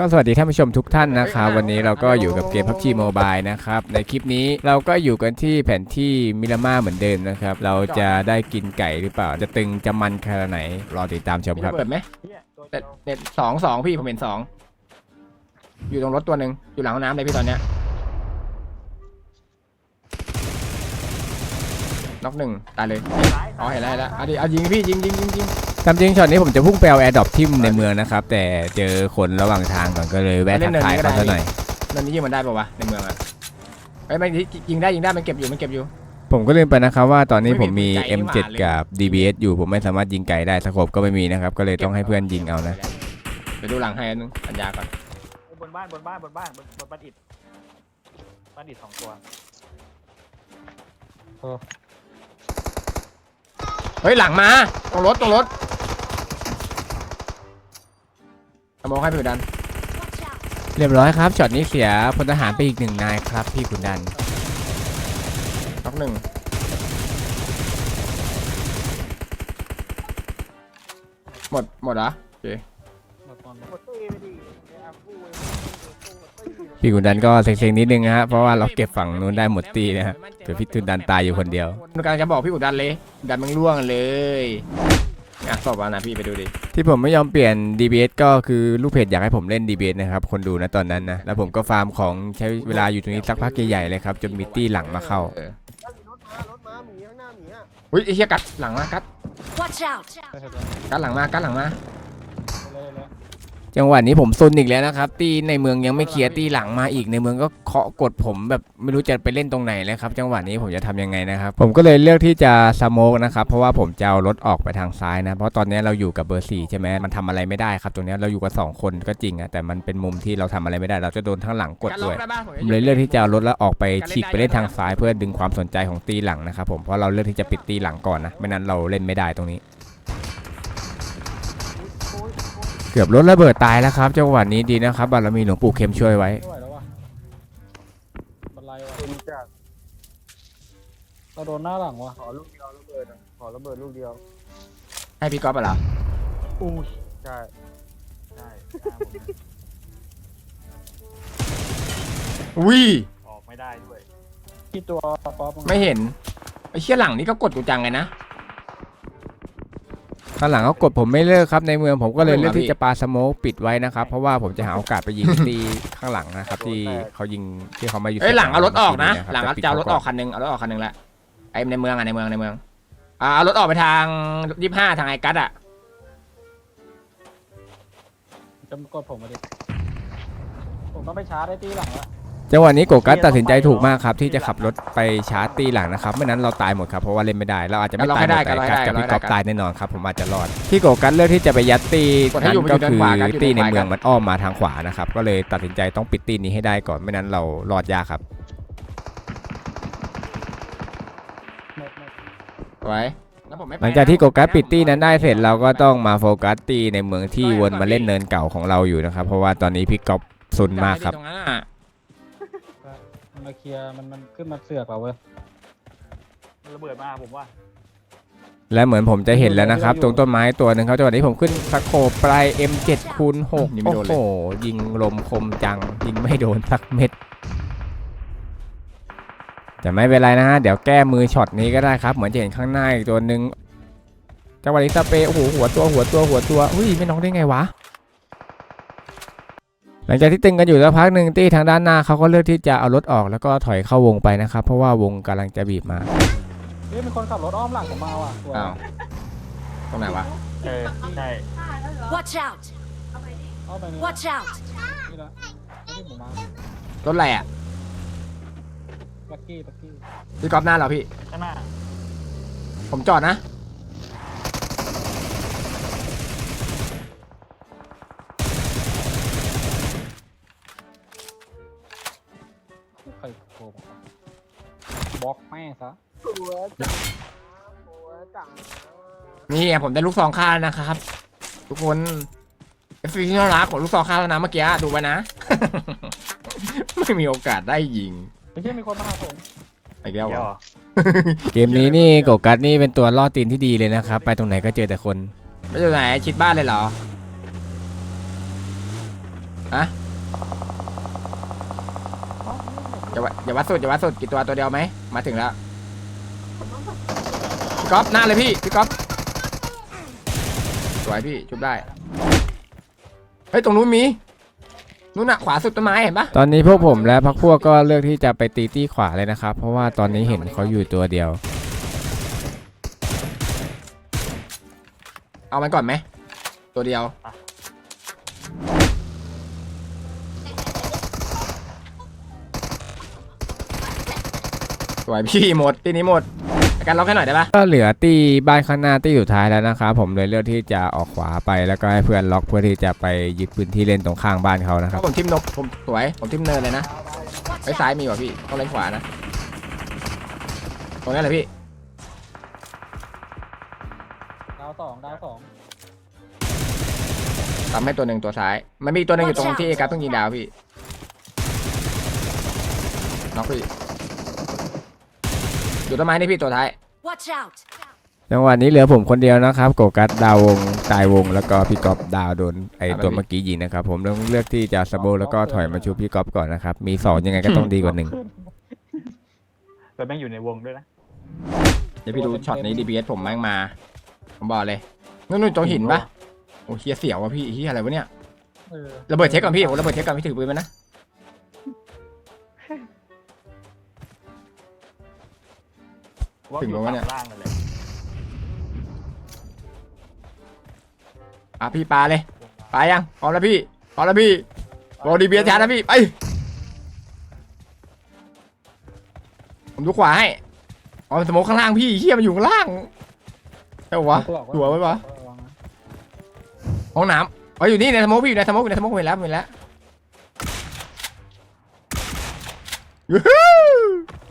ก็สวัสดีท่านผู้ชมทุกท่านนะครับ วันนี้เราก็อยู่กับเกม PUBG Mobile นะครับ ในคลิปนี้เราก็อยู่กันที่แผนที่มิรามาเหมือนเดิมนะครับ เราจะได้กินไก่หรือเปล่า จะตึงจะมันขนาดไหน รอติดตามชมครับเบิดไหมเนี่ยตัวเด็ดเด็ดสองสองพี่ผมเห็นสองอยู่ตรงรถตัวหนึ่งอยู่หลังห้องน้ำเลยพี่ตอนเนี้ยน็อกหนึ่งตายเลยซ้ายอ๋อเห็นแล้วเห็นแล้วเอาดิเอายิงพี่ยิงยิงยิงยิง ตามจริงช็อตนี้ผมจะพุ่งไปเอาแอร์ดรอปทิมในเมืองนะครับ แต่เจอคนระหว่างทางก่อนก็เลยแวะทักทายเขาซะหน่อยตอนนี้ยิงมันได้ปะวะในเมืองอะเอ้ยไม่ยิงได้ยิงได้มันเก็บอยู่มันเก็บอยู่ ผมก็ลืมไปนะครับว่าตอนนี้ไม่ผมีมมีปืนไกลนี่หว่า M7 กับ DBS อยู่ผมไม่สามารถยิงไก่ได้สโคปก็ไม่มีนะครับ ก็เลยต้องให้เพื่อนยิงเอานะเดี๋ยวดูหลังให้อันนึงปัญญาก่อนบนบ้านบนบ้านบนบ้านบนบนบ้านอิดบ้านอิดสองตัวเฮ้ยหลังมาตรงรถตรงรถ มองให้พี่ดันเรียบร้อยครับช็อตนี้เสียพลทหารไปอีกหนึ่งนายครับพี่คุณดัน น็อกหนึ่งหมด หมดเหรอโอเคหมดตู้ไปดิเนี่ยอะกู้ไว้ตู้ตู้ตู้พี่คุณดันก็เซ็งๆนิดนึงนะฮะเพราะว่าเราเก็บฝั่งนู้นได้หมดตีนะฮะเดี๋ยวพี่ตุนดันตายอยู่คนเดียวมันกำลังจะบอกพี่อุดันเลยดันมึงล่วงเลย อะสอบมานะพี่ไปดูดิ ที่ผมไม่ยอมเปลี่ยน DBS ก็คือลูกเพจอยากให้ผมเล่น DBS นะครับ คนดูนะตอนนั้นนะ แล้วผมก็ฟาร์มของใช้เวลาอยู่ตรงนี้สักพักใหญ่ๆเลยครับ จนมีตี้หลังมาเข้า เออรถมารถมาหมีข้างหน้าหมีอะอุ้ยไอ้เหี้ยกัดหลังมากัด Watch out! กัดหลังมากัดหลังมา จังหวะนี้ผมซนอีกแล้วนะครับตีในเมืองยังไม่เคลียร์ตีหลังมาอีกในเมืองก็เคาะกดผมแบบไม่รู้จะไปเล่นตรงไหนเลยครับ จังหวะนี้ผมจะทำยังไงนะครับ ผมก็เลยเลือกที่จะสโมกนะครับเพราะว่าผมจะเอารถออกไปทางซ้ายนะ เพราะตอนนี้เราอยู่กับเบอร์สี่ใช่ไหมมันทำอะไรไม่ได้ครับ ตรงนี้เราอยู่กับสองคนก็จริงอะแต่มันเป็นมุมที่เราทำอะไรไม่ได้ เราจะโดนทั้งหลังกดด้วยผมเลยเลือกที่จะเอารถแล้วออกไปฉีกไปเล่นทางซ้าย เพื่อดึงความสนใจของตีหลังนะครับผมเพราะเราเลือกที่จะปิดตีหลังก่อนนะไม่นั้นเราเล่นไม่ได้ตรงนี้ เกือบรถระเบิดตายแล้วครับจังหวะนี้ดีนะครับบารมีหลวงปู่เข็มช่วยไว้ ไม่ไหวแล้ววะบันไลวะเป็นจากเราโดนหน้าหลังวะขอลูกเดียวระเบิดอะขอระเบิดลูกเดียว ให้พี่ก๊อฟไปเหรออุ้ยใช่ ใช่หน้าผมเนี่ยอุ้ยอกไม่ได้ด้วยกี่ตัวป๊อปไม่เห็นไอ้เชี่ยหลังนี่ก็กดกูจังเลยนะ ข้างหลังเขากดผมไม่เลิกครับในเมืองผมก็เลยไม่เลืเลิอกกที่จะปาสโมกปิดไว้นะครับ เพราะว่าผมจะหาโอกาสไปยิงตีข้างหลังนะครับที่เขายิงที่เขามาอยู่เอ้ยหลังเอารถออกนะทีหลังคเอาบปิดจะเอารถออกก่นคันหนึงเอารถออกคันหนึงแล้วไอ้ในเมืองอะในเมืองในเมืองอ่าเอารถออกไปทางยี่ห้าทางไอ้กัดอะจะกดผมมาดิผมต้องไปชาร์จได้ตีหลังละ จังหวะนี้โกกัสตัดสินใจถูกมากครับ ที่จะขับรถไปชาร์จตีหลังนะครับไม่นั้นเราตายหมดครับเพราะว่าเล่นไม่ได้เราอาจจะไม่ตายหมดแต่กัสกับพี่ก๊อฟตายแน่นอนครับผมอาจจะรอดที่โกกัสเลือกที่จะไปยัดตีนั้นก็คือตีในเมืองมันอ้อมมาทางขวานะครับก็เลยตัดสินใจต้องปิดตีนี้ให้ได้ก่อนไม่นั้นเรารอดยากครับหมดหมดไว้แล้วผมไม่ไปหลังจากที่โกกัสปิดตี้นั้นได้เสร็จเราก็ต้องมาโฟกัสตี้ในเมืองที่วนมาเล่นเนินเก่าของเราอยู่นะครับเพราะว่าตอนนี้พี่ก๊อฟซุนมากครับตรงนั้นอะ มันมาเคลียร์มันมันขึ้นมาเสือกเราเว้ย มันระเบิดมาผมว่าและเหมือนผมจะเห็นแล้วนะครับ ตรงต้นไม้ตัวหนึ่งครับจังหวะนี้ผมขึ้นสโคปปลาย M7 คูณ6ยิงไม่โอ้โดนเลโหยยิงลมคมจัง ยิงไม่โดนสักเม็ด แต่ไม่เป็นไรนะฮะ เดี๋ยวแก้มือช็อตนี้ก็ได้ครับ เหมือนจะเห็นข้างหน้าอีกตัวหนึ่งจังหวะนี้สเปรย์โอ้โหหัวตัวหัวตัวหัวตัวอุ้ยไม่น้องได้ไงวะ หลังจากที่ตึงกันอยู่สักพักหนึ่งตี้ทางด้านหน้าเขาก็เลือกที่จะเอารถออกแล้วก็ถอยเข้าวงไปนะครับ เพราะว่าวงกำลังจะบีบมาเฮ้ยมีคนขับรถอ้อมหลังผมมาว่ะสวยอ้าวตรงไหนวะเออใช่ Watch out! อ้อมไปนี่ Watch out! นี่ละไม่ใช่ผมมารถอะไรอะลักกี้ลักกี้พี่ก๊อฟหน้าเราพี่ ข้างหน้าผมจอดนะ บล็อกแม่ซะหัวจังหัวจังนี่ไงผมได้ลูกซองค่าแล้วนะครับ ทุกคนเอฟซีที่น่ารักของลูกซองค่าแล้วนะเมื่อกี้ดูไปนะ ไม่มีโอกาสได้ยิงไอ้เหี้ยมีคนมาหาผมไอ้แก้วเดี๋ยวเหรอเกมนี้นี่โกกัสนี่เป็นตัวล่อตีนที่ดีเลยนะครับ ไปตรงไหนก็เจอแต่คน ไม่ใช่ไหนชิดบ้านเลยเหรออะ อย่าวัดอย่าวัดสุดอย่าวัดสุดกี่ตัวตัวเดียวไหมมาถึงแล้วพี่ก๊อฟหน้าเลยพี่พี่ก๊อฟสวยพี่ชุบได้เฮ้ยตรงนู้นมีนู้นน่ะขวาสุดต้นไม้เห็นปะตอนนี้พวกผมและพักพวกก็เลือกที่จะไปตีตี้ขวาเลยนะครับ เพราะว่าตอนนี้เห็นเขาอยู่ตัวเดียว เอามันก่อนไหมตัวเดียว สวยพี่หมดทีนี้หมดการล็อกให้หน่อยได้ปะก็เหลือตีบ้านข้างหน้าตีสุดท้ายแล้วนะครับผมเลยเลือกที่จะออกขวาไปแล้วก็ให้เพื่อนล็อกเพื่อที่จะไปยึดพื้นที่เล่นตรงข้างบ้านเขานะคถ้ารับผมทิมนกผมสวยผมทิมเนินเลยนะ Watch ไอ้ยซ้ายมีว่ะพี่ต้องเล่นขวานะตรงนี้เลยพี่ดาวสองดาวสองทำให้ตัวหนึ่งตัวซ้าย มันมีอีกตัวหนึ่งอยู่ตรงที่ครับเพิ่งยิงดาวพี่น็อกพี่ อยู่ต้นไม้นี่พี่ตัวท้าย Watch out! จังหวะนี้เหลือผมคนเดียวนะครับโกกัสดาววงตายวง แล้วก็พี่ก๊อฟดาวโดนไอตัวเมื่อกี้ยิงนะครับ ผมต้องเลือกที่จะสโบแล้วก็ถอยมาชูพี่ก๊อฟก่อนนะครับ มีสองยังไงก็ต้องดีกว่าหนึ่งแต่แม่งอยู่ในวงด้วยนะ เดี๋ยวพี่ดูช็อตนี้ DBS ผมแม่งมา ผมบอกเลยนู่นนู่นตรงหินปะโอ้เฮียเสียวว่ะพี่เฮียอะไรวะเนี่ยเออ ระเบิดเช็คก่อนพี่ผมระเบิดเช็คก่อนพี่ถือปืนมานะ ว่าถึงอแล้ยู่ววะเนี่ยล่างนั่นแหละอะพี่ปาเลยปายังพร้อมแล้วพี่พร้อมแล้วพี่โรดีเบียชาร์จนะพี่ไปผมดูขวาให้อ๋อมันสโมกข้างล่างพี่เฮียมันอยู่ข้างล่างใช่ปะวะหัวไว้ปะระวังนะห้องน้ำอ๋ออยู่นี่ในสโมกพี่อยู่ในสโมกอยู่ในสโมกเห็นแล้วเห็นแล้วยูฮู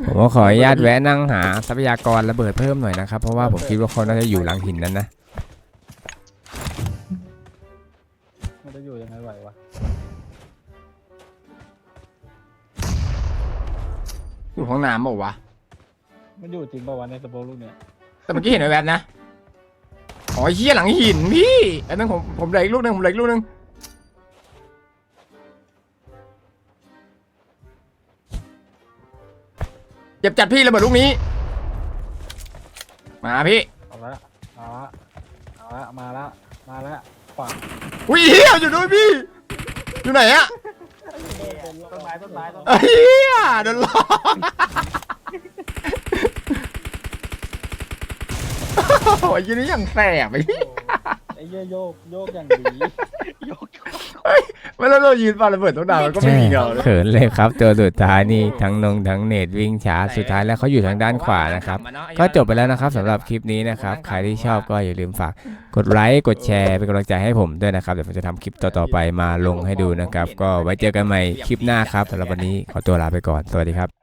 ผมก็ขออนุญาตแวะนั่งหาทรัพยากรระเบิดเพิ่มหน่อยนะครับ เพราะว่าผมคิดว่าเขาน่าจะอยู่หลังหินนั้นนะมันจะอยู่ยังไงไหววะอยู่ห้องน้ำบอกวะ มันอยู่จริงป่าวะในสโปลูกเนี่ยแต่เมื่อกี้เห็นแวบๆนะ อ๋อเฮียหลังหินพี่ไอ้นั่นผมผมเหลืออีกลูกหนึงผมเหลืออีกลูกหนึง เจ็บจัดพี่ระเบิดลูกนี้ มาพี่เอาละเอาละเอาละมาละมาละขวาอุ้ยเฮียอยู่ด้วยพี่ อยู่ไหนอะต้นไม้ต้นไม้ต้นไม้เฮียโดนหลอกโอ้ยยี่นี่ยังแสบไอ้เหี้ยไอ้เหี้ยโยกโยกอย่างดีโยก ไม่แล้วเรายืนปาระเบิดต้องดาวมันก็ไม่มีเงาเลยเขินเลยครับตัวสุดท้ายนี่ทั้งนงทั้งเนตวิ่งช้าสุดท้ายแล้วเขาอยู่ทางด้านขวานะครับ ก็จบไปแล้วนะครับสำหรับคลิปนี้นะครับ ใครที่ชอบก็อย่าลืมฝากกดไลค์กดแชร์เป็นกำลังใจให้ผมด้วยนะครับ เดี๋ยวผมจะทำคลิปต่อๆไปมาลงให้ดูนะครับ ก็ไว้เจอกันใหม่คลิปหน้าครับสำหรับวันนี้ขอตัวลาไปก่อนสวัสดีครับ